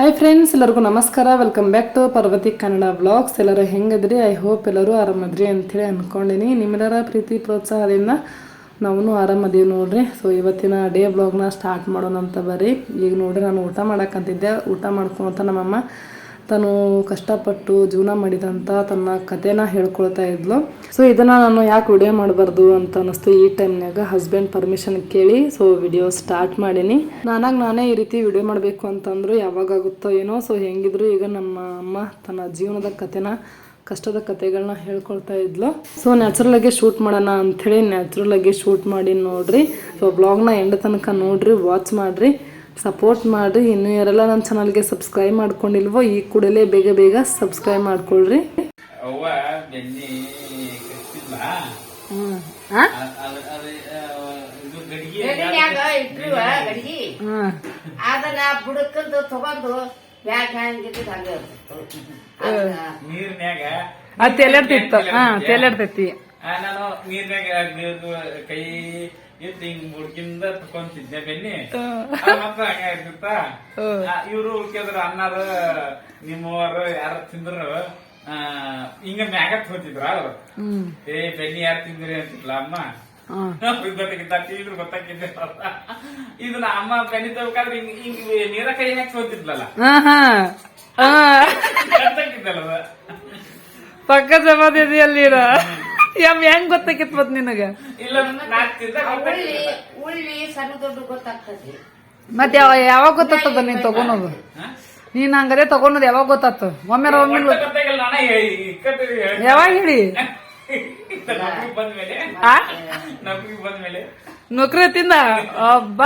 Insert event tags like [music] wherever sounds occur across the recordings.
Hi friends ಎಲ್ಲರಿಗೂ ನಮಸ್ಕಾರ. Welcome back to Parvati Kannada blogs ಎಲ್ಲರೂ ಹೆಂಗದ್ರಿ? ಐ ಹೋಪ್ ಎಲ್ಲರೂ ಆರಾಮದ್ರಿ ಅಂಥೇಳಿ ಅಂದ್ಕೊಂಡಿನಿ ನಿಮ್ಮೆಲ್ಲರ ಪ್ರೀತಿ, ಪ್ರೋತ್ಸಾಹದಿಂದ ನಾವು ಆರಾಮದೀವಿ ನೋಡ್ರಿ. ಸೊ ಇವತ್ತಿನ ಡೇ ಬ್ಲಾಗ್ನ ಸ್ಟಾರ್ಟ್ ಮಾಡೋಣ ಅಂತ ಬರ್ರಿ. ಈಗ ನೋಡ್ರಿ, ನಾನು ಊಟ ಮಾಡಕ್ಕಂತಿದ್ದೆ ಊಟ ಮಾಡ್ಕೊತ ನಮ್ಮಮ್ಮ ತಾನು ಕಷ್ಟಪಟ್ಟು ಜೀವನ ಮಾಡಿದಂಥ ತನ್ನ ಕಥೆನ ಹೇಳ್ಕೊಳ್ತಾ ಇದ್ಲು. ಸೊ ಇದನ್ನು ನಾನು ಯಾಕೆ ವಿಡಿಯೋ ಮಾಡಬಾರ್ದು ಅಂತ ಅನ್ನಿಸ್ತು ಈ ಟೈಮ್ನಾಗ ಹಸ್ಬೆಂಡ್ ಪರ್ಮಿಷನ್ ಕೇಳಿ ಸೊ ವಿಡಿಯೋ ಸ್ಟಾರ್ಟ್ ಮಾಡೀನಿ. ನಾನಾಗ ನಾನೇ ಈ ರೀತಿ ವಿಡಿಯೋ ಮಾಡಬೇಕು ಅಂತಂದ್ರು ಯಾವಾಗ ಆಗುತ್ತೋ ಏನೋ ಸೊ ಹೆಂಗಿದ್ರು ಈಗ ನಮ್ಮ ಅಮ್ಮ ತನ್ನ ಜೀವನದ ಕಥೆನ, ಕಷ್ಟದ ಕಥೆಗಳನ್ನ ಹೇಳ್ಕೊಳ್ತಾ ಇದ್ಲು. ಸೊ ನ್ಯಾಚುರಲ್ ಆಗಿ ಶೂಟ್ ಮಾಡೋಣ ಅಂಥೇಳಿ ನ್ಯಾಚುರಲ್ ಆಗಿ ಶೂಟ್ ಮಾಡಿ ನೋಡ್ರಿ. ಸೊ ಬ್ಲಾಗ್ನ ಎಂಡ್ ತನಕ ನೋಡ್ರಿ ವಾಚ್ ಮಾಡ್ರಿ. ಸಪೋರ್ಟ್ ಮಾಡಿ. ಇನ್ನೂ ಯಾರೆಲ್ಲ ನನ್ನ ಚಾನಲ್ಗೆ ಸಬ್ಸ್ಕ್ರೈಬ್ ಮಾಡ್ಕೊಂಡಿಲ್ವೋ ಈ ಕೂಡಲೇ ಬೇಗ ಬೇಗ ಸಬ್ಸ್ಕ್ರೈಬ್ ಮಾಡ್ಕೊಳ್ರಿ. ಆ, ಅದನ್ನ ಬುಡಕ್ಕಂದು ತಗೊಂಡು ಬ್ಯಾಗ್ ಹ್ಯಾಂಗಿದ್ದು ಹಂಗೆ ನೀರ್ನ್ಯಾಗ? ಅದು ತೆಲೆಡ್ತಿತ್ತು ಹಾ ತೆಲೆಡ್ತೈತಿ ಆ, ನಾನು ನೀರ್ನ್ಯಾಗ ಕೈ ಎತ್ತಿ ಹಿಂಗ್ ಮುಡ್ಕಿಂದ ತಕೊಂತಿದ್ದೆ ಬೆನ್ನಿ? ಮತ್ತ ಹಂಗ ಇರ್ತಿತ್ತ ಇವ್ರು ಉಳ್ಕಿದ್ರ ಅನ್ನಾರ ನಿಮ್ಮವರು ಯಾರ ತಿಂದ್ರು? ಹಿಂಗ ಮ್ಯಾಗ ತಗೋತಿದ್ರ ಅವ್ರು? ಏ ಬೆನ್ನಿ ಯಾರು ತಿಂದ್ರಿ ಅಂತಿಲ್ಲ ಅಮ್ಮ? ಗೊತ್ತಾಗಿದ್ದೆ ಇದನ್ನ ಅಮ್ಮ ಬೆನ್ನಿ ತಗೋಕಾದ್ರೆ ಹಿಂಗ್ ಹಿಂಗ್ ನೀರ ಕೈ ಹಾಕಿ ಅದು. ಪಕ್ಕ ಸಮಾಧಿ ಅಲ್ಲಿ ಯಮ್ ಹೆಂಗ್ ಗೊತ್ತಾಕಿತ್ ಮತ್ ನಿನಗ? ಇಲ್ಲ ಉಳ್ಳಿ ಉಳ್ಳಿ ಸಣ್ಣ ದೊಡ್ಡ ಗೊತ್ತಾಗ್ತದೆ. ಮತ್ತೆ ಯಾವ ಯಾವಾಗ ಗೊತ್ತಾಗ್ತದ ನೀನ್ ತಗೊಳೋದು ನೀನ್ ಹಂಗಾರೆ ತಗೊಳೋದು ಯಾವಾಗ ಗೊತ್ತಾತು ಒಮ್ಮೆ ಒಮ್ಮೆ. ಯಾವಾಗ ಹೇಳಿ? [laughs] ಆ? ಬಂದ್ಮೇಲೆ. ನೌಕರಿ ತಿಂದ ಒಬ್ಬ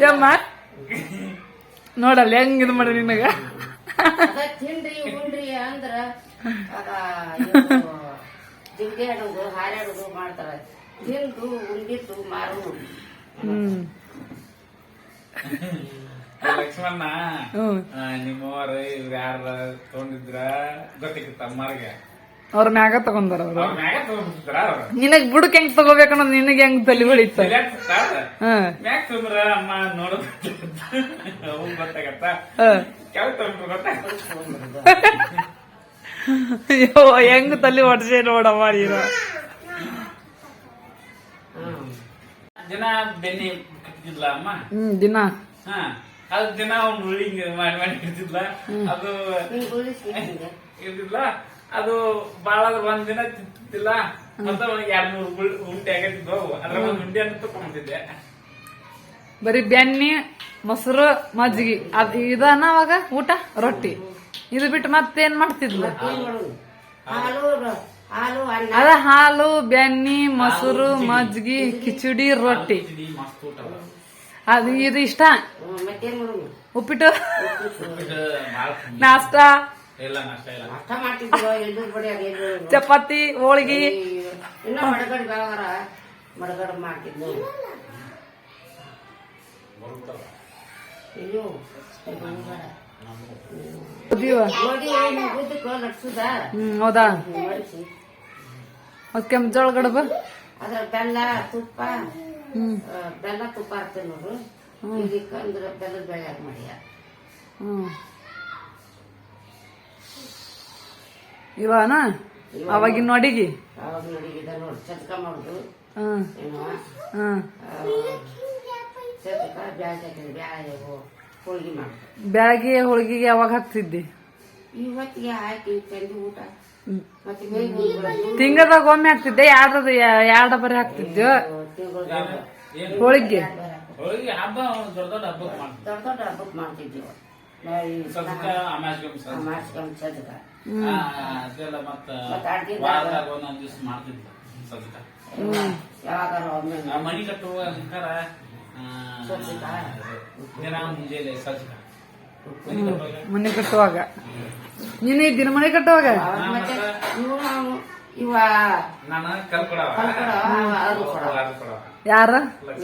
ಯಮ್ಮ. ನೋಡಲ್ಲ ಹೆಂಗ್ ಇದು ಮಾಡಿ ನಿನಗ? ಅದ ತಿನ್ರಿ ಉಣ್ರಿ ಅಂದ್ರ ಅದ ಜಿಂಗೆ ಆಡೋದು ಹಾರಾಡೋದು ಮಾಡ್ತಾರೆ. ತಿಂದು ಉಂಡಿದ್ದು ಮಾರು ಹ್ಮ್. ಲಕ್ಷ್ಮಣ ಹ್ಮ್. ಆ, ನಿಮ್ಮವರು ಇವ್ರು ಯಾರ ತಗೊಂಡಿದ್ರ? ಗೊತ್ತಾಗಿತ್ತ ಅಮ್ಮರ್ಗೆ ಅವ್ರ ಮ್ಯಾಗ ತಗೊಂಡಾರ ಅವ್ರು? ಮ್ಯಾಗ ತಗೊಂಡ್ಬಿಟ್ಟಿದ್ರ ಅವ್ರು. ನಿನಗ್ ಬುಡಕ್ ಹೆಂಗ್ ತಗೋಬೇಕನ್ನೋದು ನಿನಗೆ ಹೆಂಗ್ ತಲೆ ಹೊಳಿತ ಮ್ಯಾಗ ತಗೊಂಡ್ರ ಮ್ಯಾಕ್ ತಂದ್ರ ಅಮ್ಮ ನೋಡೋದು ಅವ್ನ್ ಗೊತ್ತಾಗತ್ತ. ಯಾವ ಗೊತ್ತಾಗತ್ತ? ಅಯ್ಯೋ [laughs] ಹೆಂಗ್ ತಲೆ ಹೊಡ್ಸೆ ನೋಡಮ್ಮ ನೀನು? ದಿನ ಬೆನ್ನಿ ಕಟ್ಟಿದ್ಲ ಅಮ್ಮ? ಹ್ಮ್ ದಿನ. ಹಾ ಅದು ದಿನ ಅವ್ನು ಉಳ್ಳಿ ಮಾಡಿ ಮಾಡಿ ಇರ್ತಿದ್ಲ ಅದು ಇರ್ತಿದ್ಲ ಅದು ಬಾಳ ಒಂದ್ ದಿನ ತಿಂತಿಲ್ಲ ಅಂತ ಒಂದ್ ಎರಡ್ ಮೂರ್ ಉಂಟೆ ಆಗತ್ತಿದ್ವು ಅದ್ರ ಒಂದ್ ಉಂಡೆ ಅಂತ ತಗೊಂಡಿದ್ದೆ ಬರೀ ಬೆಣ್ಣಿ ಮೊಸರು ಮಜ್ಜಿಗೆ. ಅದ್ ಇದನ್ನ ಅವಾಗ ಊಟ? ರೊಟ್ಟಿ. ಇದು ಬಿಟ್ಟು ಮತ್ತೇನ್ ಮಾಡ್ತಿದ್ಲು? ಅದ ಹಾಲು ಬೆನ್ನಿ ಮೊಸರು ಮಜ್ಜಿಗೆ ಕಿಚಡಿ ರೊಟ್ಟಿ. ಅದ. ಇದು ಇಷ್ಟ? ಉಪ್ಪಿಟ್ಟು. ನಾಷ್ಟ? ಚಪಾತಿ ಹೋಳಿಗೆ. ಮಾಡ್ತಿದ್ವು ಹ್ಮ್ ಹೌದಾ? ಮಡಿಸಿ. ಮತ್ ಕೆಂಪ್ ಜೋಳ ಗಡಬ ಅದ್ರ ಬೆಲ್ಲ ತುಪ್ಪ ಬೆಲ್ಲ ತುಪ್ಪ ಹಾಕ್ತೇವೆ ನೋಡು. ಇದಕ್ಕೆ ಅಂದ್ರೆ ಬೆಲ್ಲದ ಬೆಳೆ ಮಾಡ್ಯ? ಹ್ಮ್. ಇವನ? ಅವಾಗಿನ ಅಡಿಗೆ ಅವಾಗ ನೋಡಿಗಿದ ನೋಡಿ. ಮಾಡುದು. ಹ್ಮ್. ಹ್ಮ್. ಬ್ಯಾಗ್ ಹೋಳಿಗೆ ಬ್ಯಾಗಿ ಹೋಳಿಗೆಗೆ ಯಾವಾಗ ಹಾಕ್ತಿದ್ದಿ ಇವತ್ತಿಗೆ ಹಾಕಿ ತಂದು ಊಟ. ಮತ್ತೆ ತಿಂಗದಾಗ ಒಮ್ಮೆ ಹಾಕ್ತಿದ್ದೆ ಯಾರ್ದ ಎರಡು ಬರೀ ಹಾಕ್ತಿದ್ದೆ ಹೋಳಿಗೆ. ಹೋಳಿಗೆ ಹಬ್ಬ ದೊಡ್ಡ ದೊಡ್ಡ ಹಬ್ಬಕ್ಕೆ ಮಾಡ್ತೀವಿ ದೊಡ್ಡ ದೊಡ್ಡ ಹಬ್ಬಕ್ಕೆ ಮಾಡ್ತಿದ್ದೀವಿ ನಾವು ಈ ಸದ್ಕ ಅಮಾಸ್ಯೆ ಸಹ ಮಾಡ್ಸ್ಕೊಂಡು ಚಟ್ಕ ಅದೆಲ್ಲ ಮತ್ತ ಮತ್ತ್ ಅಡ್ಗೆ ವಾರದಾಗ ಒಂದೊಂದ್ ದಿವ್ಸ ಮಾಡ್ತಿದ್ವಿ ಸದ್ಕ. ಯಾವಾಗಾರ ಒಮ್ಮೆ. ಆ ಮನಿ ಕಟ್ಟುವ ಸಜ್ಜಿಕ. ಮನಿ ಕಟ್ಟುವಾಗ? ನೀನು ಇದ್ದೀನಿ ಮನೆ ಕಟ್ಟುವಾಗ? ಯಾರ?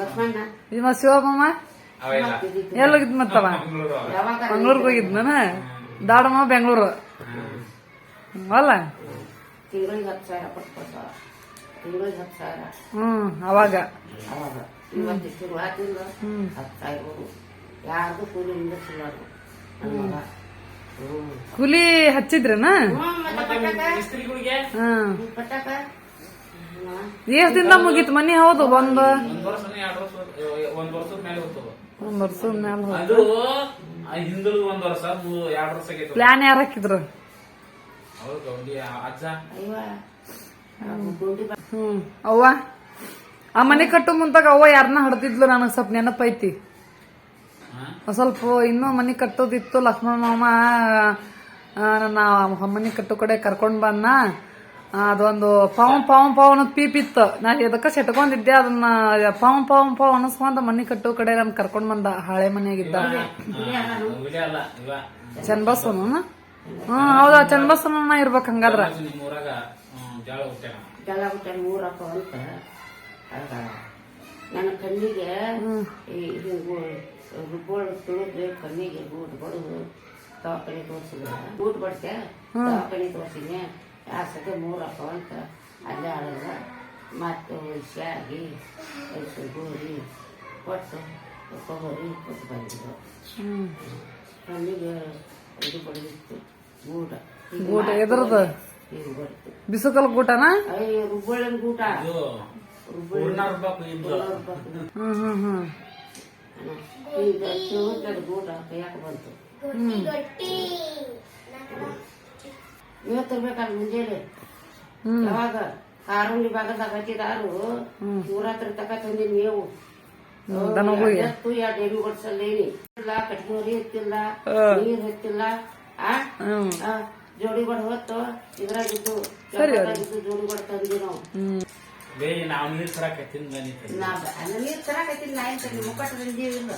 ಲಕ್ಷ್ಮಣ್ಣ. ಇವ ಶಿವಮ್ಮ ಎಲ್ಲೋಗಿದ್ ಮತ್ತವ? ಮಂಗಳೂರು ಅವ. ನಾನು ಮಂಗ್ಳೂರ್ಗೆ ಹೋಗಿದ್ನ ದಾಡಮ್ಮ ಬೆಂಗಳೂರು. ಅಲ್ಲ ಹ್ಮ್ ಅವಾಗ. ಇವತ್ತು ಶುರುವಾತಿಂದ ಹತ್ತು ಯಾರ್ದು ಕೂಲಿ ನಿಂದಿರ್ಸಿಲ್ಲ ಅವ್ರು. ನನ್ ಮಗ ಹ್ಮ್. ಕೂಲಿ ಹಚ್ಚಿದ್ರನ? ಹ್ಮ್, ಮತ್ತೆ ಕಟ್ಟಾಕ? ಮಿಸ್ತ್ರಿಗಳಿಗೆ ಹ್ಮ್ ಹ್ಮ್, ಕಟ್ಟಾಕ? ಹ್ಮ್. ಎಷ್ಟ್ ದಿನ ಮುಗೀತ್ ಮನಿ ಹೌದು ಒಂದ್ ಒಂದ್ ವರ್ಷ ಎರಡು ವರ್ಷ ಒಂದ್ ವರ್ಷದ ಮೇಲೆ ಹೋಗ್ತದ. ಒಂದ್ ವರ್ಷದ ಮ್ಯಾಲ ಹೋದ್ ಅದು ಹಿಂದೂ ಒಂದ್ ವರ್ಷ ಮೂ- ಎರಡ್ ವರ್ಷ ಆಗೈತೆ ಪ್ಲಾನ್ ಯಾರ ಹಾಕಿದ್ರು? ಅವ್ರು ಗೌಂಡಿ ಅಜ್ಜ. ಅಯ್ಯವ್ವ, ಆ ಗುಂಡಿ ಬಾ- ಹ್ಮ್ ಅವ್ವ? ಆ ಮನೆ ಕಟ್ಟು ಮುಂತಾಗ ಅವ್ವ ಯಾರನ್ನ ಹಡ್ದಿದ್ಲು ನನಗೆ ಸ್ವಲ್ಪ ನೆನಪೈತಿ? ಸ್ವಲ್ಪ ಇನ್ನೂ ಮನೆ ಕಟ್ಟೋದಿತ್ತು ಲಕ್ಷ್ಮಣ ಮಾಮ ನನ್ನ ಮನೆ ಕಟ್ಟೋ ಕಡೆ ಕರ್ಕೊಂಡು ಬಂದ ಅದೊಂದು ಪಾವ್ ಪಾವ್ ಪಾವ್ ಅನ್ನೋದು ಪೀಪ್ ಇತ್ತು. ನಾ ಎದಕ್ಕ ಸೆಟ್ಕೊಂಡಿದ್ದೆ ಅದನ್ನ ಪಾವ್ ಪಾವ್ ಪಾವ್ ಅನ್ನಿಸ್ಕೊಂತ ಮನೆ ಕಟ್ಟೋ ಕಡೆ ನನ್ ಕರ್ಕೊಂಡ್ ಬಂದ ಹಳೆ ಮನೆಯಾಗಿದ್ದ. ಚನ್ಬಸ್ವನ ಚನ್ನಬಸವನ? ಹ್ಮ್ ಹೌದಾ ಚನ್ನಬಸವನ ಇರ್ಬೇಕು ಹಂಗಾದ್ರ. ನನ್ನ ಕಣ್ಣಿಗೆ ರುಬ್ಬೋಳು ತುಳಿದ್ರೆ ಕಣ್ಣಿಗೆ ಗೂಟ್ ಬಡದು ದವಾಖಾನೆ ತೋರಿಸಿದ್ರೆ ಗೂಟ್ ಬಡ್ತೆ ದವಾಖಾನೆ ತೋರಿಸಿದ್ನೆ ಆ ಸತಿ ಮೂರಪ್ಪ ಅಂತ ಅಲ್ಲೇ ಆಡಲ್ಲ ಮತ್ತು ಶಾಗಿ ಗೋರಿ ಕೊಟ್ಟು ಕೊಬ್ಬರಿ ಕೊಟ್ಟು ಬಂದಿದ್ರು ಕಣ್ಣಿಗೆ ಇದು ಬಡದಿತ್ತು ಗೂಟ. ಗೂಟ ಬರ್ತು ಬಿಸುಕಲ್ ಗೂಟನ? ರುಬ್ಬಳಿನ ಗೂಟ. ಹ್ಮ್. ಹ್ಮ್ ಇವತ್ತು ತರ್ಬೇಕಲ್ಲ ಮುಂಜಾನೆ. ಯಾವಾಗ? ಕಾರುಂಡಿ ಭಾಗದಾಗ ಹಚ್ಚಿದಾರು ಇವ್ರ ಹತ್ರ ತಕ ತಂದಿ ನೀವು ದನಗಳಿಗೆ? ಎತ್ತು ಯಾ ಎಮ್ಮೆ ಕೊಡ್ಸಲ್ಲೇನಿ ಇಲ್ಲ ಕಟ್ಕೋರಿ ಎತ್ತಿಲ್ಲ ನೀರ್ ಹತ್ತಿಲ್ಲ ಆ? ಹ್ಮ್. ಆ, ಜೋಡಿ ಬಡ ಹೊತ್ತು ಇದ್ರಾಗಿದ್ದು ಚೌಕದಾಗಿದ್ದು ಜೋಡಿ ಬಡ ತಂದಿ ನಾವು ಹ್ಮ್ ನಾವು ನೀರ್ ತರಕತ್ತೀನಿ ಬಂದಿತ್ತು ನಾ ಅಲ್ಲ ನೀರು ನಾ ಏನು ತಂದಿ ಮುಕ್ಕಟ್ಟು ತಂದೀವಿಲ್ಲ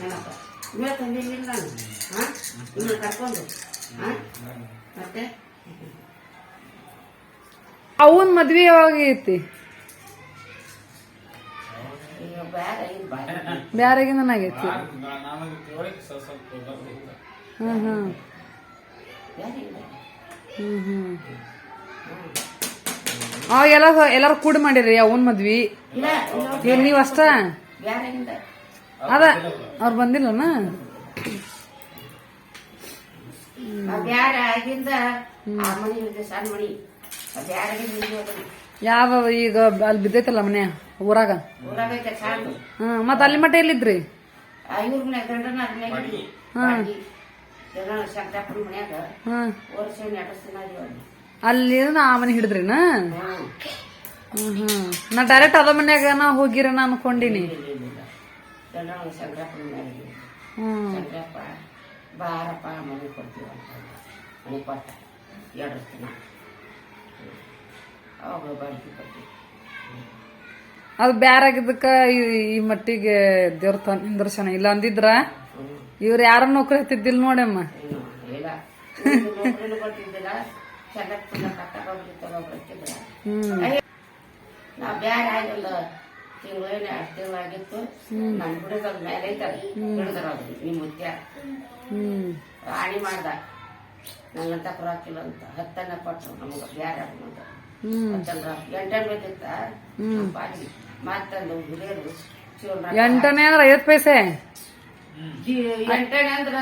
ಏನಪ್ಪ? ನೀರು ತಂದಿಲ್ಲ ನಾನು. ಹಾ? ನಿಮ್ಮನ್ನ ಕರ್ಕೊಂಡು. ಹಾ? ಮತ್ತೆ? ಅವನ್ ಮದ್ವಿ ಯಾವಾಗ ಐತಿ? ಈಗ ಬೇರೆ ಬೇರೆ ಬ್ಯಾರೆಗೆ ನನಗೈತಿ ನಮಗೆ ತಿಳುವಳಿಕೆ ಸ್ವಲ್ಪ ಸ್ವಲ್ಪ ಬರ್ತಿತ್ತು. ಹ್ಮ್ ಹ್ಮ್. ಬೇರೆ ಇಲ್ಲ. ಹ್ಮ್ ಹ್ಮ್. ಎಲ್ಲ ಎಲ್ಲಾರು ಕೂಡ ಮಾಡಿರಿ ಅವನ್ ಮದ್ವಿ. ಏನ್ ನೀವ್ ಅಷ್ಟ? ಅದ ಅವ್ರು ಬಂದಿಲ್ಲನ? ನಿಂತು ಯಾವ ಈಗ ಅಲ್ಲಿ ಬಿದ್ದೈತಲ್ಲ ಮನೆ ಊರಾಗ? ಹ್ಮ್ ಮತ್ ಅಲ್ಲಿ ಮಟ್ಟ ಎಲ್ಲಿದ್ರಿ? ಹ್ಮ್ ಹ್ಮ್ ಅಲ್ಲಿ ಅಲ್ಲಿ ಆ ಮನೆ ಹಿಡಿದ್ರಿನ? ಹ್ಮ್ ನಾ ಡೈರೆಕ್ಟ್ ಅದ ಮನ್ಯಾಗ ನಾ ಹೋಗಿರನ ಅನ್ಕೊಂಡಿನಿ. ಗಂಡನ ಶಂಕರಪ್ಪನ ಮನ್ಯಾಗ ಹ್ಮ್. ಶಂಕರಪ್ಪ ಬಾರಪ್ಪ ಮನೆ ಕೊಡ್ತೀವಿ ಅಂತ ಮನೆ ಕೊಟ್ಟ. ಎರಡು ದಿನ. ಅವಾಗ ಬಾಡಿಗೆ ಕೊಡ್ತೀವಿ ಅದು ಬ್ಯಾರಾಗಿದ್ದಕ್ಕ ಈ- ಮಟ್ಟಿಗೆ ದೇವ್ರ ನಿಂದರ್ಶನ. ಇಲ್ಲ ಅಂದಿದ್ರ ಇವ್ರ ಯಾರ ನೌಕರಿ ಹತ್ತಿದ್ದಿಲ್ಲ ನೋಡಮ್ಮ. ಇಲ್ಲ ಒಂದು ನೌಕರಿನೂ ಕೊಡ್ತಿದ್ದಿಲ್ಲ ಚಂದಪ್ಪನ ಕಟ್ಟಕೊಬ್ರಿ ತಗೊಬ್ರಿತ್ತಿದ್ರ ಹ್ಮ್. ನಾ ಬ್ಯಾರೆ ಆಗಿಲ್ಲ. ತಿಂಗಳು ಏನು ಎರಡು ತಿಂಗಳು ಆಗಿತ್ತು. ನಾನು ಬಿಡೋದ್ರ ಮೇಲೆ ಐತಲ್ಲ ಹಿಡಿದ್ರ ಅದು ನಿಮ್ಮ ಮುತ್ಯ ಹ್ಮ್. ರಾಣಿ ಮಾಡ್ದ. ನಂಗಂತ ಕೊಡಾಕಿಲ್ಲ ಅಂತ. ಹತ್ತನ್ನ ಕೊಟ್ಟರು ನಮಗೆ ಬ್ಯಾರ ಹ್ಮ್. ಹತ್ತಂದ್ರ ಎಂಟನೇ ಬೇಕಿತ್ತ ಬಾಡಿಗೆ. ಮತ್ತೊಂದು ಹುಡುಗರು ಎಂಟನೇ ಅಂದ್ರ ಐವತ್ ಪೈಸೆ? ಎಂಟನೇ ಅಂದ್ರ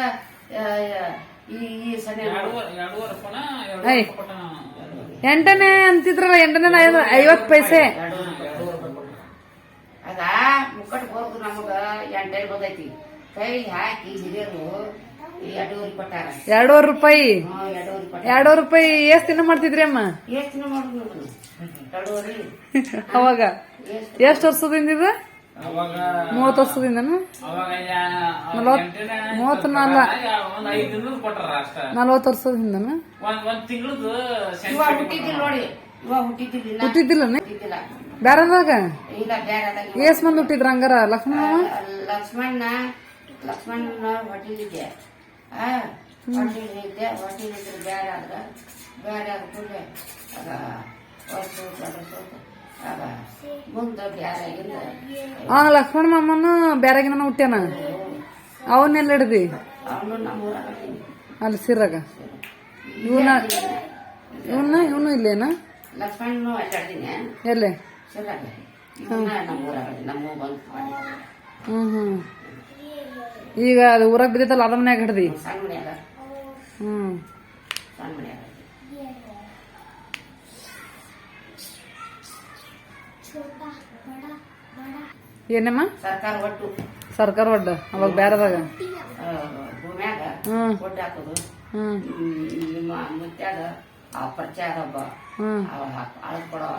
ಎಂಟನೇ ಅಂತಿದ್ರಲ್ಲ ಎಂಟನೇ ಐವ- ಐವತ್ ಪೈಸೆ. ಅದ ಮುಕ್ಕಟ್ ಹೋಗುದು ನಮಗ ಎಂಟನೇ ಬಂದೈತಿ. ಕೈ ಹಾಕಿ ಹಿರಿಯರು ಎರಡೂವರೆ ರೂಪಾಯಿ. ಎರಡೂವರೆ ರೂಪಾಯಿ ಎಷ್ಟ್ ದಿನ ಮಾಡ್ತಿದ್ರಿ ಅಮ್ಮ? ಎಷ್ಟು ದಿನ ಮಾಡುದು ನೋಡು. ಎರಡೂವರೆ. ಅವಾಗ. ಎಷ್ಟು ಎಷ್ಟ್ ವರ್ಷದಿಂದ ಇದು? ಅವಾಗ ವರ್ಷದಿಂದನ? ಮೂವತ್ತು ನಾಲ್ಕ. ನಲ್ವತ್ತು ವರ್ಷದ ಹಿಂದನ ಹುಟ್ಟಿದ್ದಿಲ್ಲ ಬ್ಯಾರದಾಗ? ಎಸ್ ಮಂದಿ ಹುಟ್ಟಿದ್ರ ಹಂಗಾರ? ಲಕ್ಷ್ಮಣ ಲಕ್ಷ್ಮಣ್ಣ ಲಕ್ಷ್ಮಣನ ಹೊಟ್ಟಿಲಿದ್ದೆ. ಹೊಟ್ಟಿಲಿದ್ದೆ ಹೊಟ್ಟಿಲಿದ್ರೆ ಬ್ಯಾರ ಆದ್ರ ಬೇರೆ ಆದ ಕೂಡಲೇ ಆ ಲಕ್ಷ್ಮಣ ಮಾಮನು ಬ್ಯಾರಾಗಿನ ಹುಟ್ಟ್ಯಾನ? ಅವನ್ನೆಲ್ಲ ಹಿಡ್ದಿ? ಅಲ್ಲಿ ಸಿರಾಗ. ಇವನ ಇವನ್ನ ಇವನು ಇಲ್ಲೇನ? ಎಲ್ಲೇ? ಇವನ್ನ ಹ್ಮ್ ಹ್ಮ್. ಈಗ ಅದು ಊರಾಗ ಬಿದ್ದೈತಲ್ಲ, ಅದ ಮನ್ಯಾಗ ಹಿಡ್ದಿ? ಹ್ಮ್. ಏನಮ್ಮ? ಸರ್ಕಾರ ಒಟ್ಟು. ಸರ್ಕಾರ ಒಡ್ಡ ಅವಾಗ ಬೇರೆದಾಗ ಭೂಮ್ಯಾಗ ಒಟ್ಟು ಹಾಕೋದು. ನಿಮ್ಮ ಮುತ್ಯಾಗ ಆ ಪರಿಚಯ ಆದ ಒಬ್ಬ ಹ್ಮ್ ಅವ ಅಳದ್ ಕೊಡವ.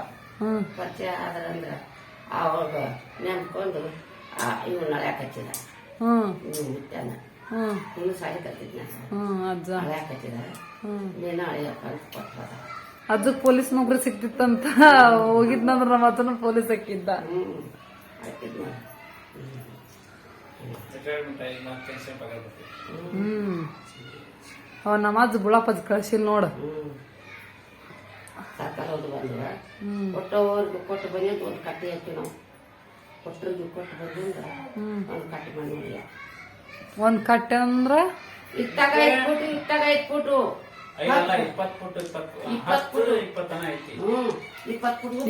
ಪರಿಚಯ ಆದ್ರಂದ್ರ ಅವಾಗ ನೆನ್ಕೊಂಡು ಇವ್ ನಳ್ಯಾಕ ಹಚ್ಚಿದ ಮುತ್ಯಾನ. ಇನ್ನು ಸಾಲಿ ಕತ್ತಿದ್ನ ಅಜ್ಜ. ನಳ್ಯಾಕ ಹಚ್ಚಿದ ನೀನು ಅಳಿಯಪ್ಪ ಅಂತ ಕೊಟ್ಟು ಹೋದ ಅಜ್ಜಗ್ ಪೊಲೀಸ್ ನೌಕರಿ ಸಿಕ್ತಿತ್ತಂತ. ಹೋಗಿದ್ನಂದ್ರ ನಮ್ಮ ಪೊಲೀಸ್ ಹಾಕಿದ್ದ. ಹ್ಮ್. ಅವ ನಮಾಜ್ ಅಜ್ಜ ಬುಳಪ್ಪಜ್ಜ ಕಳ್ಸಿಲ್ ನೋಡ. ಬಂದ್ವ ಹ್ಮ್. ಕೊಟ್ಟವ್ರಿಗೆ ಕೊಟ್ಟು ಬಂದಿದ್ದು ಒಂದು ಕಟ್ಟಿ ಹಾಕಿ ನಾವು ಕೊಟ್ಟರಿಗೆ ಕೊಟ್ಟು ಒಂದು ಕಟ್ಟಿ ಮಾಡಿ ಒಂದು ಕಟ್ಟೆ ಅಂದ್ರೆ ಇತ್ತಾಗ ಇತ್ತಾಗ ಇಟ್ಬಿಟ್ಟು.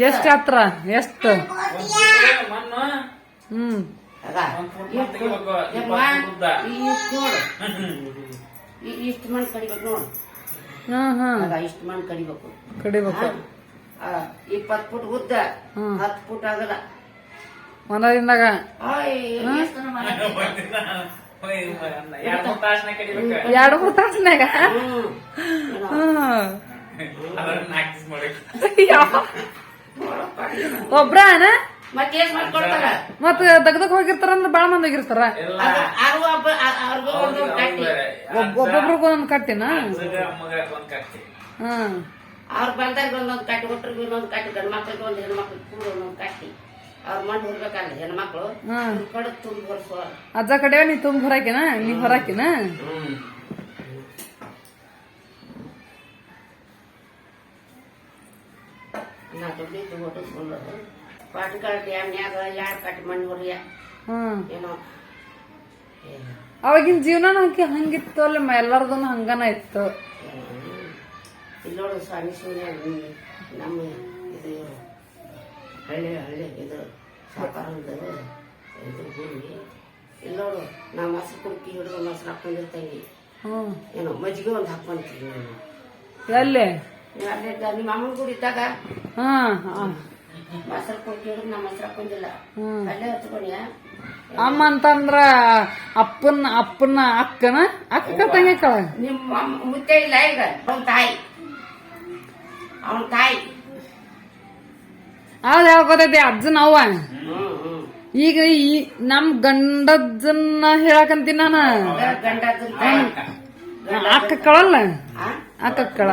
ಎಷ್ಟ್ ಹತ್ರ? ಎಷ್ಟ್? ಹ್ಮ್. ಇಷ್ಟು [laughs] ಮಣ್ಣು ಕಡಿಬೇಕು ನೋಡು. ಇಷ್ಟು ಮಣ್ಣು ಕಡಿಬೇಕು. ಕಡಿಬೇಕು. ಇಪ್ಪತ್ತು ಫುಟ್ ಉದ್ದ. ಹ್ಮ್. ಹತ್ತು ಫುಟ್ ಆಗಲ್ಲ ಮನದಿಂದಾಗ ಎರಡು ಮೂರು ತಾಸನಾಗ ಅಂದ್ರೆ ಒಬ್ರಾನ? ಮತ್ ದಗ್ದಕ್ ಹೋಗಿರ್ತಾರಂದ್ರ ಬಾಳ ಮಂದಿ ಹೋಗಿರ್ತಾರ. ಒಬ್ಬೊಬ್ರಿಗೂ ಒಂದ್ ಕಟ್ಟಿನ? ಹ್ಮ್ ಅವ್ರ ಬಂದಾಗ ಒಂದೊಂದು ಕಟ್ಟಿ ಒಟ್ಟರಿಗೆ ಒಂದೊಂದು ಕಟ್ಟಿ ಗಂಡ ಮಕ್ಳಿಗೆ ಒಂದು ಹೆಣ್ಮಕ್ಳಿಗೆ ಕೂಡ ಒಂದೊಂದು ಕಟ್ಟಿ. ಅಜ್ಜ ಕಡೆ ನೀ ತುಂಬ ಹೊರಾಕಿನ? ನೀ ಹೊರಾಕಿನ ಅವಾಗಿನ ಜೀವನ ಹಂಗೆ ಹಂಗಿತ್ತು ಅಲ್ಲ ಎಲ್ಲಾರ್ದು ಹಂಗನ ಇತ್ತು. ಇಲ್ಲೋಡು ಸ್ವಾಮಿ ಶಿವನ ನಮ್ಮ ಇದು ಹಳ್ಳಿ ಹಳ್ಳಿ ಇದು ಸಾಕಾರದ್ದು ಇದು ಭೂಮಿ ಇಲ್ಲೋಡು ನಾ ಮೊಸರು ಕುಡ್ಕಿ ಹಿಡಿದು ಮೊಸರು ಹಾಕೊಂಡಿರ್ತೇವೆ. ಏನೋ ಮಜ್ಜಿಗೆ ಒಂದು ಹಾಕೊಂತೀವಿ ನಾನು ಎಲ್ಲಿ? ನೀವ್ ಅಲ್ಲೇ ನಿಮ್ಮ ಅಮ್ಮನ ಗುಡಿ ಇದ್ದಾಗ. ಮೊಸರು ಕುಡ್ಕಿ ಹಿಡಿದು ನಾ ಮೊಸರು ಹಾಕೊಂಡಿಲ್ಲ. ಅಲ್ಲೇ ಹತ್ಕೊಂಡ್ಯ? ಅಮ್ಮ ಅಂತಂದ್ರ ಅಪ್ಪನ ಅಪ್ಪನ ಅಕ್ಕನ ಅಕ್ಕ ತಂಗಿ ಕಳ ನಿಮ್ಮ ಮುತ್ತೆ ಇಲ್ಲ ಈಗ? ಅವನ ತಾಯಿ. ಅವನ ತಾಯಿ. ಅದ್ ಯಾವ ಗೊತ್ತೈತಿ ಅಜ್ಜನ ಅವ್ವ. ಈಗ ಈ ನಮ್ ಗಂಡಜ್ಜನ್ನ ಹೇಳಕಂತೀನಿ ನಾನು. ಅಕ್ಕ ಕಳಲ್ಲ? ಅಕ್ಕ ಕಳ.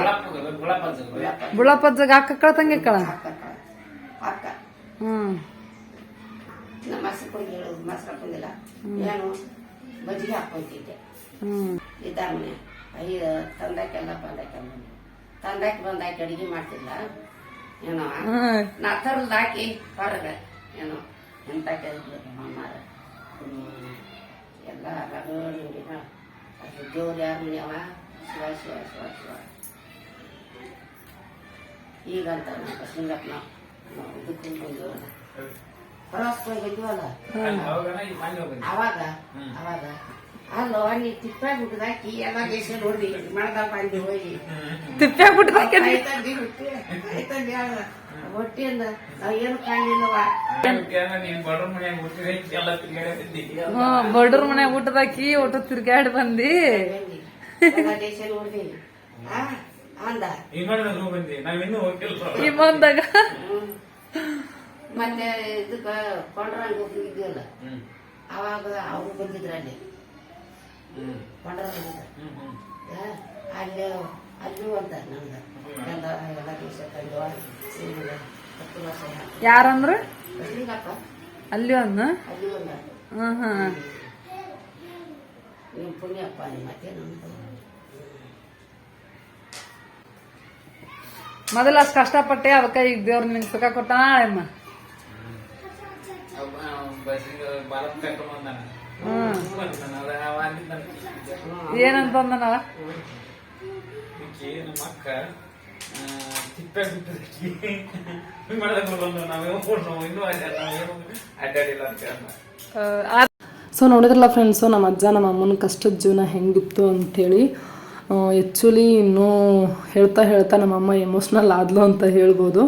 ಬುಳಪ್ಪಜ್ಜಗ ಅಕ್ಕ ಕಳತಂಗೆ ಕಳ. ಹ್ಮ್. ಹ್ಮ್. ತಂದಾಕೆಲ್ಲ ಬಂದಾಕೆಲ್ಲ ತಂದಾಕಿ ಬಂದಾಕಿ ಅಡಿಗೆ ಮಾಡ್ತಿಲ್ಲ ಏನೋ ನಾ ತರದ್ ಹಾಕಿ ಹೊರಗೆ ಏನೋ ಎಂತ ಕೆಲಸ ಮಾಮಾರ ಎಲ್ಲ ರಗಡಿನ ಅದು ದೇವ್ರು ಯಾರು ಮನೆಯವ ಶಿವ ಶಿವ ಶಿವ ಶಿವ. ಈಗಂತ ನಮ್ಮ ಸಿಂಗಪ್ಪ ನಾವು ಇದಕ್ಕೆ ಬಂದಿವಲ್ಲ ಪ್ರವಾಸಕ್ಕೆ ಬಂದಿವಲ್ಲ ಅವಾಗ? ಅವಾಗ? ಅಲ್ಲೋ ನೀ ತಿಪ್ಪಾಗ ಬಿಟ್ಟದಾಕಿ ಎಲ್ಲ ದೇಶ ನೋಡಿ ಮಾಡ್ದ ಬಂದು ಹೋಗಿ. ತಿಪ್ಪೆ ಬಿಟ್ಟದಾಕೆ ಹೊಟ್ಟಿಯಿಂದ ಏನು ಕಾಣಲಿಲ್ಲವ. ಬಡ್ರ ಮನ್ಯಾಗ ಊಟದಾಕಿ ಊಟ ತಿರ್ಗಾಡಿ ಬಂದಿ. ದೇಶ ನೋಡ್ದಿ. ಆ ಅಂದ. ಈ ಮಾಡಿದ್ರೆ ಹೋಗಿ ಬಂದಿ. ನಾವ್ ಇನ್ನೂ ಹೋಗಿಲ್ಲ ಈ ಬಂದಾಗ ಮತ್ತೆ ಇದಕ್ಕ ಕೊಂಡ್ರಂಗ್ ಹೋಗಿದ್ಯಲ್ಲ ಅವಾಗ ಅವ್ರು ಬಂದಿದ್ರ ಆ, ಅಲ್ಲಿ ಅಲ್ಲೂ ಅಂತ ನಮ್ದು. ಎಲ್ಲ ಎಲ್ಲ ದೇಶ ಸೀರೆ ಹತ್ತು ವರ್ಷ ಯಾರಂದ್ರ? ಅಲ್ಲಿ ಒಂದು? ಅಲ್ಲಿ ಒಂದ ಪುಣ್ಯಪ್ಪ ಮತ್ತೆ ನಮ್ದು. ಮೊದಲ ಅಷ್ಟು ಕಷ್ಟಪಟ್ಟೆ ಅದಕ್ಕೆ ಈಗ ದೇವ್ರ ನಿಂಗೆ ಸುಖ ಕೊಟ್ಟಾನ ಅಮ್ಮ. ಏನಂತಂದನವ ನಮ್ಮ ಅಕ್ಕ ತಿಪ್ಪೆ ಬಿಟ್ಟಿದ್ದಕ್ಕೆ ಹಿಂಗ್ ಮಾಡಕ್ ಬಂದು ನಾವೇನೋ ಇನ್ನೂ ಅಡ್ಡ- ಅಡ್ಡಾಡಿಲ್ಲ ಅಂತ. ಸೊ ನೋಡಿದ್ರಲ್ಲ ಫ್ರೆಂಡ್ಸು ನಮ್ಮ ಅಜ್ಜ ನಮ್ಮ ಅಮ್ಮನ ಕಷ್ಟದ ಜೀವನ ಹೆಂಗಿತ್ತು ಅಂಥೇಳಿ ಆ್ಯಕ್ಚುಲಿ ಇನ್ನೂ ಹೇಳ್ತಾ ಹೇಳ್ತಾ ನಮ್ಮಮ್ಮ ಎಮೋಷ್ನಲ್ ಆದ್ಲು ಅಂತ ಹೇಳ್ಬೋದು.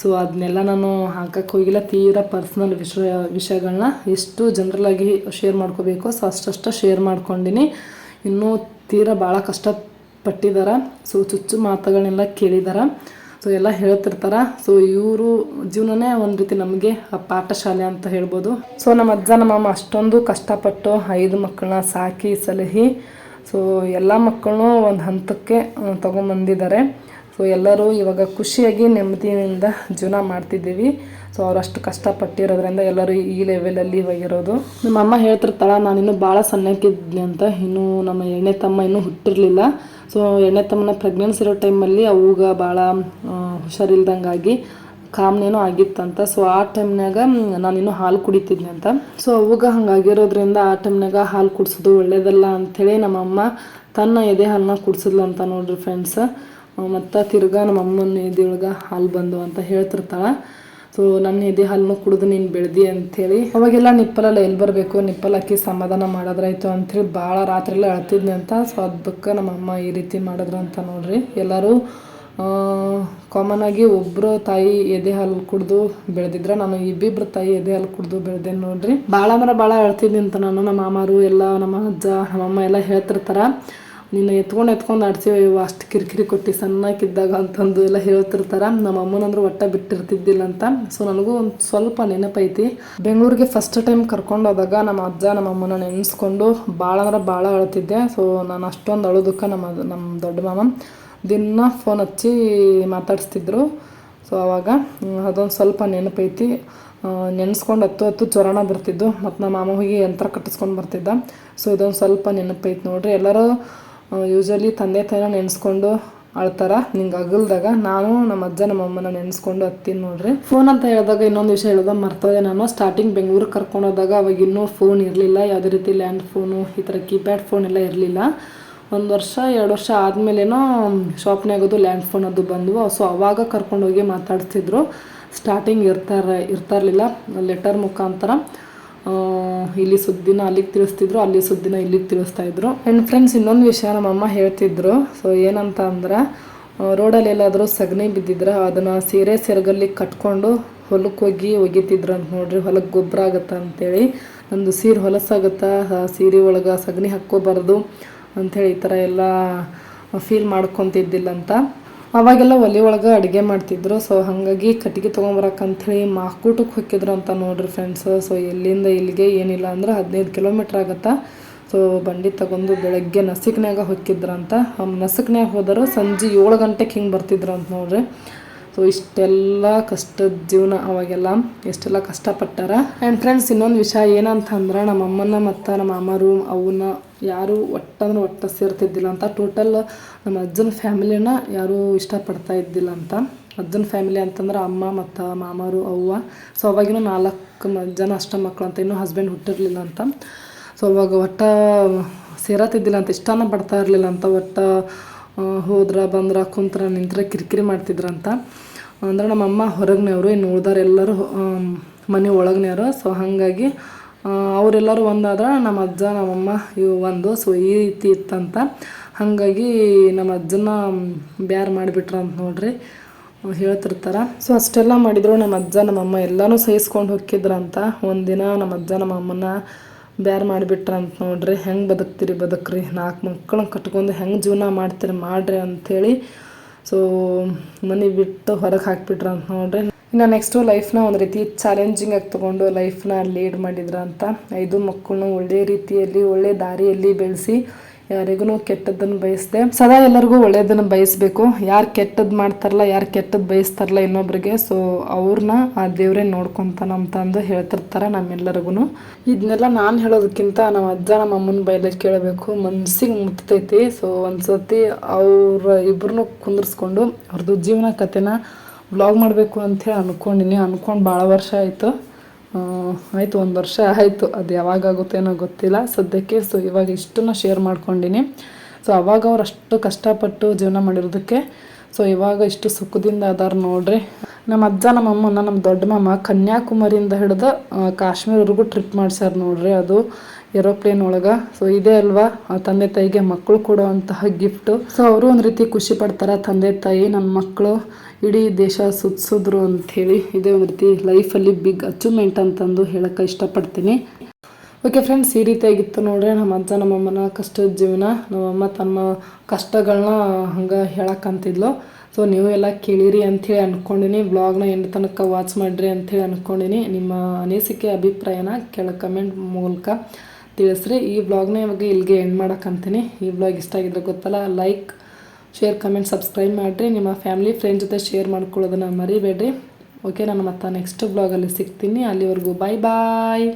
ಸೊ ಅದನ್ನೆಲ್ಲ ನಾನು ಹಾಕಕ್ಕೆ ಹೋಗಿಲ್ಲ. ತೀರಾ ಪರ್ಸ್ನಲ್ ವಿಷಯ ವಿಷಯಗಳನ್ನ ಎಷ್ಟು ಜನರಲಾಗಿ ಶೇರ್ ಮಾಡ್ಕೋಬೇಕು ಸೊ ಅಷ್ಟಷ್ಟು ಶೇರ್ ಮಾಡ್ಕೊಂಡಿನಿ. ಇನ್ನೂ ತೀರಾ ಭಾಳ ಕಷ್ಟಪಟ್ಟಿದ್ದಾರೆ ಸೊ ಚುಚ್ಚು ಮಾತುಗಳನ್ನೆಲ್ಲ ಕೇಳಿದಾರ. ಸೊ ಎಲ್ಲ ಹೇಳ್ತಿರ್ತಾರೆ. ಸೊ ಇವರು ಜೀವನನೇ ಒಂದು ರೀತಿ ನಮಗೆ ಪಾಠಶಾಲೆ ಅಂತ ಹೇಳ್ಬೋದು. ಸೊ ನಮ್ಮ ಅಜ್ಜ ನಮ್ಮಮ್ಮ ಅಷ್ಟೊಂದು ಕಷ್ಟಪಟ್ಟು ಐದು ಮಕ್ಕಳನ್ನ ಸಾಕಿ, ಸಲಹಿ. ಸೊ ಎಲ್ಲ ಮಕ್ಕಳನ್ನೂ ಒಂದು ಹಂತಕ್ಕೆ ತೊಗೊಂಬಂದಿದ್ದಾರೆ ಸೊ ಎಲ್ಲರೂ ಇವಾಗ ಖುಷಿಯಾಗಿ ನೆಮ್ಮದಿಯಿಂದ ಜೀವನ ಮಾಡ್ತಿದ್ದೀವಿ. ಸೊ ಅವರಷ್ಟು ಕಷ್ಟಪಟ್ಟಿರೋದ್ರಿಂದ ಎಲ್ಲರೂ ಈ ಲೆವೆಲಲ್ಲಿ ಇವಾಗ ಇರೋದು. ನಮ್ಮ ಅಮ್ಮ ಹೇಳ್ತಿರ್ತಾಳ ನಾನಿನ್ನೂ ಭಾಳ ಸಣ್ಣಕ್ಕಿದ್ದೆ ಅಂತ. ಇನ್ನೂ ನಮ್ಮ ಎಣ್ಣೆ ತಮ್ಮ ಇನ್ನೂ ಹುಟ್ಟಿರಲಿಲ್ಲ. ಸೊ ಎಣ್ಣೆ ತಮ್ಮನ ಪ್ರೆಗ್ನೆನ್ಸಿ ಇರೋ ಟೈಮಲ್ಲಿ ಅವಾಗ ಭಾಳ ಹುಷಾರಿಲ್ದಂಗಾಗಿ ಕಾಮ್ನೇನೋ ಆಗಿತ್ತಂತ. ಸೊ ಆ ಟೈಮ್ನಾಗ ನಾನಿನ್ನೂ ಹಾಲು ಕುಡಿತಿದ್ನಿ ಅಂತ. ಸೊ ಅವಾಗ ಹಂಗಾಗಿರೋದ್ರಿಂದ ಆ ಟೈಮ್ನಾಗ ಹಾಲು ಕುಡಿಸೋದು ಒಳ್ಳೇದಲ್ಲ ಅಂಥೇಳಿ ನಮ್ಮಮ್ಮ ತನ್ನ ಎದೆ ಹಾಲನ್ನ ಕುಡಿಸಿದ್ಲು ಅಂತ ನೋಡ್ರಿ ಫ್ರೆಂಡ್ಸ್ ಮತ್ತು ತಿರ್ಗಾ ನಮ್ಮ ಅಮ್ಮನ ಎದೆಯೊಳಗೆ ಹಾಲು ಬಂದು ಅಂತ ಹೇಳ್ತಿರ್ತಾಳೆ. ಸೊ ನನ್ನ ಎದೆ ಹಾಲನ್ನು ಕುಡಿದು ನೀನು ಬೆಳೆದಿ ಅಂಥೇಳಿ ಅವಾಗೆಲ್ಲ ನಿಪ್ಪಲಲ್ಲ ಎಲ್ಲಿ ಬರಬೇಕು? ನಿಪ್ಪಲ್ ಹಾಕಿ ಸಮಾಧಾನ ಮಾಡೋದ್ರಾಯ್ತು ಅಂಥೇಳಿ ಭಾಳ ರಾತ್ರಿ ಎಲ್ಲ ಅಳ್ತಿದ್ನಿ ಅಂತ. ಸೊ ಅದಕ್ಕೆ ನಮ್ಮ ಅಮ್ಮ ಈ ರೀತಿ ಮಾಡಿದ್ರು ಅಂತ ನೋಡ್ರಿ. ಎಲ್ಲರೂ ಕಾಮನ್ ಆಗಿ ಒಬ್ಬರು ತಾಯಿ ಎದೆ ಹಾಲು ಕುಡಿದು ಬೆಳೆದಿದ್ರೆ, ನಾನು ಇಬ್ಬಿಬ್ರು ತಾಯಿ ಎದೆ ಹಾಲು ಕುಡಿದು ಬೆಳೆದೆ ನೋಡ್ರಿ. ಭಾಳ ಅಂದ್ರೆ ಭಾಳ ಹೇಳ್ತಿದ್ದೀನಿ ಅಂತ ನಾನು. ನಮ್ಮ ಮಾಮಾರು, ಎಲ್ಲ ನಮ್ಮ ಅಜ್ಜ ನಮ್ಮಮ್ಮ ಎಲ್ಲ ಹೇಳ್ತಿರ್ತಾರ. ನಿನ್ನ ಎತ್ಕೊಂಡು ಎತ್ಕೊಂಡು ಆಡ್ಸಿವಿ ಅಷ್ಟು ಕಿರಿಕಿರಿ ಕೊಟ್ಟು ಸಣ್ಣಕ್ಕಿದ್ದಾಗ ಅಂತಂದು ಎಲ್ಲ ಹೇಳ್ತಿರ್ತಾರೆ. ನಮ್ಮ ಅಮ್ಮನಂದ್ರೆ ಒಟ್ಟ ಬಿಟ್ಟಿರ್ತಿದ್ದಿಲ್ಲ ಅಂತ. ಸೊ ನನಗೂ ಒಂದು ಸ್ವಲ್ಪ ನೆನಪೈತಿ. ಬೆಂಗಳೂರಿಗೆ ಫಸ್ಟ್ ಟೈಮ್ ಕರ್ಕೊಂಡು ಹೋದಾಗ ನಮ್ಮ ಅಜ್ಜ, ನಮ್ಮ ಅಮ್ಮನ ನೆನೆಸ್ಕೊಂಡು ಭಾಳ ಅಂದ್ರೆ ಭಾಳ ಅಳ್ತಿದ್ದೆ. ಸೊ ನಾನು ಅಷ್ಟೊಂದು ಅಳೋದಕ್ಕೆ ನಮ್ಮ ನಮ್ಮ ದೊಡ್ಡ ಮಾಮ ದಿನ ಫೋನ್ ಹಚ್ಚಿ ಮಾತಾಡಿಸ್ತಿದ್ರು. ಸೊ ಆವಾಗ ಅದೊಂದು ಸ್ವಲ್ಪ ನೆನಪೈತಿ. ನೆನೆಸ್ಕೊಂಡು ಹತ್ತು ಹತ್ತು ಚೊರಣ ಬರ್ತಿದ್ದು. ಮತ್ತು ನಮ್ಮ ಮಾಮ ಹೋಗಿ ಯಂತ್ರ ಕಟ್ಟಿಸ್ಕೊಂಡು ಬರ್ತಿದ್ದ. ಸೊ ಇದೊಂದು ಸ್ವಲ್ಪ ನೆನಪೈತಿ ನೋಡ್ರಿ. ಎಲ್ಲರೂ ಯೂಶಲಿ ತಂದೆ ತಾಯಿನ ನೆನೆಸ್ಕೊಂಡು ಅಳ್ತಾರ. ನಿಂಗೆ ಅಗಲ್ದಾಗ ನಾನು ನಮ್ಮ ಅಜ್ಜ, ನಮ್ಮ ಅಮ್ಮನ ನೆನೆಸ್ಕೊಂಡು ಹತ್ತೀನಿ ನೋಡ್ರಿ. ಫೋನ್ ಅಂತ ಹೇಳಿದಾಗ ಇನ್ನೊಂದು ವಿಷಯ ಹೇಳೋದ ಮರ್ತದೆ ನಾನು. ಸ್ಟಾರ್ಟಿಂಗ್ ಬೆಂಗಳೂರಿಗೆ ಕರ್ಕೊಂಡು ಹೋದಾಗ ಅವಾಗ ಇನ್ನೂ ಫೋನ್ ಇರಲಿಲ್ಲ. ಯಾವುದೇ ರೀತಿ ಲ್ಯಾಂಡ್ ಫೋನು ಈ ಥರ ಕೀಪ್ಯಾಡ್ ಫೋನ್ ಎಲ್ಲ ಇರಲಿಲ್ಲ. ಒಂದು ವರ್ಷ, ಎರಡು ವರ್ಷ ಆದಮೇಲೇನೋ ಶಾಪ್ನಾಗೋದು ಲ್ಯಾಂಡ್ ಫೋನ್ ಅದು ಬಂದವು. ಸೊ ಅವಾಗ ಕರ್ಕೊಂಡೋಗಿ ಮಾತಾಡ್ತಿದ್ರು. ಸ್ಟಾರ್ಟಿಂಗ್ ಇರ್ತಾರೆ, ಇರ್ತಾ ಇರಲಿಲ್ಲ. ಲೆಟರ್ ಮುಖಾಂತರ. ಇಲ್ಲಿ ಸುದ್ದಿನ ಅಲ್ಲಿಗೆ ತಿಳಿಸ್ತಿದ್ರು, ಅಲ್ಲಿ ಸುದ್ದಿನ ಇಲ್ಲಿಗೆ ತಿಳಿಸ್ತಾ ಇದ್ರು. ಆ್ಯಂಡ್ ಫ್ರೆಂಡ್ಸ್ ಇನ್ನೊಂದು ವಿಷಯ ನಮ್ಮಮ್ಮ ಹೇಳ್ತಿದ್ರು. ಸೊ ಏನಂತ ಅಂದ್ರೆ ರೋಡಲ್ಲಿ ಎಲ್ಲಾದರೂ ಸಗಣಿ ಬಿದ್ದಿದ್ರೆ, ಅದನ್ನು ಸೀರೆ ಸೆರಗಲ್ಲಿ ಕಟ್ಕೊಂಡು ಹೊಲಕ್ಕೆ ಹೋಗಿ ಒಗಿತಿದ್ರು ಅಂತ ನೋಡ್ರಿ. ಹೊಲಕ್ಕೆ ಗೊಬ್ಬರ ಆಗುತ್ತೆ ಅಂತೇಳಿ. ನಂದು ಸೀರೆ ಹೊಲಸಾಗುತ್ತಾ ಸೀರೆ ಒಳಗೆ ಸಗಣಿ ಹಾಕ್ಕೋಬಾರ್ದು ಅಂಥೇಳಿ ಈ ಥರ ಎಲ್ಲ ಫೀಲ್ ಮಾಡ್ಕೊತಿದ್ದಿಲ್ಲ ಅಂತ ಅವಾಗೆಲ್ಲ ಒಲೆ ಒಳಗೆ ಅಡುಗೆ ಮಾಡ್ತಿದ್ರು. ಸೊ ಹಾಗಾಗಿ ಕಟ್ಟಿಗೆ ತೊಗೊಂಬರಕ್ಕಂಥೇಳಿ ಮಾಕೂಟಕ್ಕೆ ಹೊಕ್ಕಿದ್ರು ಅಂತ ನೋಡ್ರಿ ಫ್ರೆಂಡ್ಸ್ ಸೊ ಎಲ್ಲಿಂದ ಇಲ್ಲಿಗೆ ಏನಿಲ್ಲ ಅಂದ್ರೆ ಹದಿನೈದು ಕಿಲೋಮೀಟ್ರ್ ಆಗತ್ತಾ? ಸೊ ಬಂಡಿ ತಗೊಂಡು ಬೆಳಗ್ಗೆ ನಸಿಕ್ನ್ಯಾಗ ಹೊಕ್ಕಿದ್ರಂತ. ನಸಿಕ್ನ್ಯಾಗ ಹೋದರು. ಸಂಜೆ ಏಳು ಗಂಟೆಗೆ ಹಿಂಗೆ ಬರ್ತಿದ್ರು ಅಂತ ನೋಡ್ರಿ. ಸೊ ಇಷ್ಟೆಲ್ಲ ಕಷ್ಟದ ಜೀವನ ಅವಾಗೆಲ್ಲ ಎಷ್ಟೆಲ್ಲ ಕಷ್ಟಪಟ್ಟಾರ. ಆ್ಯಂಡ್ ಫ್ರೆಂಡ್ಸ್ ಇನ್ನೊಂದು ವಿಷಯ ಏನಂತಂದ್ರೆ ನಮ್ಮ ಅಮ್ಮನ ಮತ್ತು ನಮ್ಮ ಅಮ್ಮರು ಅವನ್ನ ಯಾರು ಒಟ್ಟಂದ್ರೆ ಒಟ್ಟು ಸೇರ್ತಿದ್ದಿಲ್ಲ ಅಂತ ಟೋಟಲ್ ನಮ್ಮ ಅಜ್ಜನ ಫ್ಯಾಮಿಲಿನ ಯಾರೂ ಇಷ್ಟಪಡ್ತಾ ಇದ್ದಿಲ್ಲ ಅಂತ. ಅಜ್ಜನ ಫ್ಯಾಮಿಲಿ ಅಂತಂದ್ರೆ ಅಮ್ಮ ಮತ್ತು ಮಾಮರು, ಅವ್ವ. ಸೊ ಅವಾಗಿನೂ ನಾಲ್ಕು ಜನ ಅಷ್ಟ ಮಕ್ಕಳು ಅಂತ, ಇನ್ನೂ ಹಸ್ಬೆಂಡ್ ಹುಟ್ಟಿರಲಿಲ್ಲ ಅಂತ. ಸೊ ಅವಾಗ ಒಟ್ಟ ಸೇರತ್ತಿದ್ದಿಲ್ಲ ಅಂತ, ಇಷ್ಟನ ಪಡ್ತಾ ಇರಲಿಲ್ಲ ಅಂತ, ಒಟ್ಟ ಹೋದ್ರ ಬಂದ್ರ ಕುಂತ್ರ ನಿಂತ್ರ ಕಿರಿಕಿರಿ ಮಾಡ್ತಿದ್ರಂತ ಅಂದ್ರೆ ನಮ್ಮಮ್ಮ ಹೊರಗ್ನವ್ರು ಇನ್ನು ಉಳ್ದವ್ರೆಲ್ಲರೂ ಮನೆ ಒಳಗ್ನವ್ರು ಸೊ ಹಾಗಾಗಿ ಅವರೆಲ್ಲರೂ ಒಂದಾದ್ರೆ ನಮ್ಮ ಅಜ್ಜ ನಮ್ಮಮ್ಮ ಇವು ಒಂದು. ಸೊ ಈ ರೀತಿ ಇತ್ತಂತ. ಹಾಗಾಗಿ, ನಮ್ಮ ಅಜ್ಜನ ಬ್ಯಾರು ಮಾಡಿಬಿಟ್ರಂತ ನೋಡ್ರಿ, ಹೇಳ್ತಿರ್ತಾರೆ. ಸೊ ಅಷ್ಟೆಲ್ಲ ಮಾಡಿದ್ರು ನಮ್ಮ ಅಜ್ಜ ನಮ್ಮಮ್ಮ ಎಲ್ಲನೂ ಸಹಿಸ್ಕೊಂಡು ಹೋಗಿದ್ರಂತ ಒಂದಿನ ನಮ್ಮ ಅಜ್ಜ, ನಮ್ಮ ಅಮ್ಮನ ಬ್ಯಾರ್ ಮಾಡಿಬಿಟ್ರಂತ ನೋಡ್ರಿ. ಹೆಂಗೆ ಬದುಕ್ತೀರಿ ಬದುಕ್ರಿ? ನಾಲ್ಕು ಮಕ್ಕಳನ್ನ ಕಟ್ಕೊಂಡು ಹೆಂಗೆ ಜೀವನ ಮಾಡ್ತೀರಿ, ಮಾಡ್ರಿ ಅಂಥೇಳಿ ಸೊ ಮನೆ ಬಿಟ್ಟು ಹೊರಗೆ ಹಾಕ್ಬಿಟ್ರ ಅಂತ ನೋಡ್ರಿ. ಇನ್ನು ನೆಕ್ಸ್ಟು ಲೈಫ್ನ ಒಂದು ರೀತಿ ಚಾಲೆಂಜಿಂಗ್ ಆಗಿ ತೊಗೊಂಡು ಲೈಫ್ನ ಲೀಡ್ ಮಾಡಿದ್ರ ಅಂತ ಐದು ಮಕ್ಕಳನ್ನು ಒಳ್ಳೆ ರೀತಿಯಲ್ಲಿ, ಒಳ್ಳೆ ದಾರಿಯಲ್ಲಿ ಬೆಳೆಸಿ ಯಾರಿಗೂ ಕೆಟ್ಟದ್ದನ್ನು ಬಯಸದೆ, ಸದಾ ಎಲ್ಲರಿಗೂ ಒಳ್ಳೆಯದನ್ನು ಬಯಸಬೇಕು. ಯಾರು ಕೆಟ್ಟದ್ದು ಮಾಡ್ತಾರಲ್ಲ, ಯಾರು ಕೆಟ್ಟದ್ದು ಬಯಸ್ತಾರಲ್ಲ ಇನ್ನೊಬ್ರಿಗೆ ಸೊ ಅವ್ರನ್ನ ಆ ದೇವರೇ ನೋಡ್ಕೊಂತಾನ ಅಂತಂದು ಹೇಳ್ತಿರ್ತಾರೆ ನಮ್ಮೆಲ್ಲರಿಗೂ ಇದನ್ನೆಲ್ಲ ನಾನು ಹೇಳೋದಕ್ಕಿಂತ ನಮ್ಮ ಅಜ್ಜ ನಮ್ಮ ಅಮ್ಮನ ಬೈಲೆ ಕೇಳಬೇಕು. ಮನಸ್ಸಿಗೆ ಮುತ್ತೈತಿ ಸೊ ಒಂದ್ಸತಿ ಅವ್ರ ಇಬ್ಬರನ್ನೂ ಕುಂದಿರ್ಸ್ಕೊಂಡು ಅವ್ರದ್ದು ಜೀವನ ಕಥೆನ ಬ್ಲಾಗ್ ಮಾಡಬೇಕು ಅಂತ ಹೇಳಿ ಅನ್ಕೊಂಡಿನಿ. ಅನ್ಕೊಂಡು ಭಾಳ ವರ್ಷ ಆಯಿತು. ಆಯಿತು, ಒಂದು ವರ್ಷ ಆಯಿತು. ಅದು ಯಾವಾಗ ಏನೋ ಗೊತ್ತಿಲ್ಲ. ಸದ್ಯಕ್ಕೆ ಸೊ, ಇವಾಗ ಇಷ್ಟನ್ನ ಶೇರ್ ಮಾಡ್ಕೊಂಡಿನಿ. ಸೊ, ಅವಾಗ ಅವ್ರು ಅಷ್ಟು ಕಷ್ಟಪಟ್ಟು ಜೀವನ ಮಾಡಿರೋದಕ್ಕೆ, ಸೊ, ಇವಾಗ ಇಷ್ಟು ಸುಖದಿಂದ ಅದಾರ ನೋಡ್ರಿ. ನಮ್ಮ ಅಜ್ಜ ನಮ್ಮ ಅಮ್ಮನ ನಮ್ಮ ದೊಡ್ಡ ಮಾಮ ಕನ್ಯಾಕುಮಾರಿಯಿಂದ ಹಿಡಿದು ಕಾಶ್ಮೀರವರೆಗೂ ಟ್ರಿಪ್ ಮಾಡ್ಸ್ಯಾರ ನೋಡ್ರಿ ಅದು. ಏರೋಪ್ಲೇನ್ ಒಳಗೆ. ಸೊ ಇದೇ ಅಲ್ವಾ? ತಂದೆ ತಾಯಿಗೆ ಮಕ್ಕಳು ಕೊಡುವಂತಹ ಗಿಫ್ಟು ಸೊ ಅವರು ಒಂದು ರೀತಿ ಖುಷಿ ಪಡ್ತಾರೆ ತಂದೆ ತಾಯಿ ನನ್ನ ಮಕ್ಕಳು ಇಡೀ ದೇಶ ಸುತ್ತಿಸಿದ್ರು ಅಂಥೇಳಿ ಇದೇ ಒಂದು ರೀತಿ ಲೈಫಲ್ಲಿ ಬಿಗ್ ಅಚೀವ್ಮೆಂಟ್ ಅಂತಂದು ಹೇಳಕ್ಕೆ ಇಷ್ಟಪಡ್ತೀನಿ. ಓಕೆ ಫ್ರೆಂಡ್ಸ್ ಈ ರೀತಿಯಾಗಿತ್ತು ನೋಡ್ರಿ ನಮ್ಮ ಅಜ್ಜ ನಮ್ಮಮ್ಮನ ಕಷ್ಟದ ಜೀವನ. ನಮ್ಮಮ್ಮ ತಮ್ಮ ಕಷ್ಟಗಳನ್ನ ಹಂಗೆ ಹೇಳಕ್ಕಂತಿದ್ಲು ಸೊ ನೀವು ಎಲ್ಲ ಕೇಳಿರಿ ಅಂಥೇಳಿ ಅಂದ್ಕೊಂಡಿನಿ ಬ್ಲಾಗ್ನ ಎಂಟು ತನಕ ವಾಚ್ ಮಾಡಿರಿ ಅಂಥೇಳಿ ಅಂದ್ಕೊಂಡಿನಿ ನಿಮ್ಮ ಅನಿಸಿಕೆ, ಅಭಿಪ್ರಾಯನ ಕೆಳ ಕಮೆಂಟ್ ಮೂಲಕ. ತಿಳಿಸ್ರಿ. ಈ ಬ್ಲಾಗ್ನ ಇವಾಗ ಇಲ್ಲಿಗೆ ಎಂಡ್ ಮಾಡೋಕ್ಕಂತೀನಿ. ಈ ಬ್ಲಾಗ್ ಇಷ್ಟ ಆಗಿದ್ರೆ ಗೊತ್ತಲ್ಲ ಲೈಕ್ ಶೇರ್ ಕಮೆಂಟ್ ಸಬ್ಸ್ಕ್ರೈಬ್ ಮಾಡಿರಿ. ನಿಮ್ಮ ಫ್ಯಾಮಿಲಿ ಫ್ರೆಂಡ್ ಜೊತೆ ಶೇರ್ ಮಾಡ್ಕೊಳ್ಳೋದನ್ನ ಮರಿಬೇಡ್ರಿ. ಓಕೆ ನಾನು ಮತ್ತೆ ನೆಕ್ಸ್ಟ್ ಬ್ಲಾಗಲ್ಲಿ ಸಿಗ್ತೀನಿ. ಅಲ್ಲಿವರೆಗೂ ಬಾಯ್ ಬಾಯ್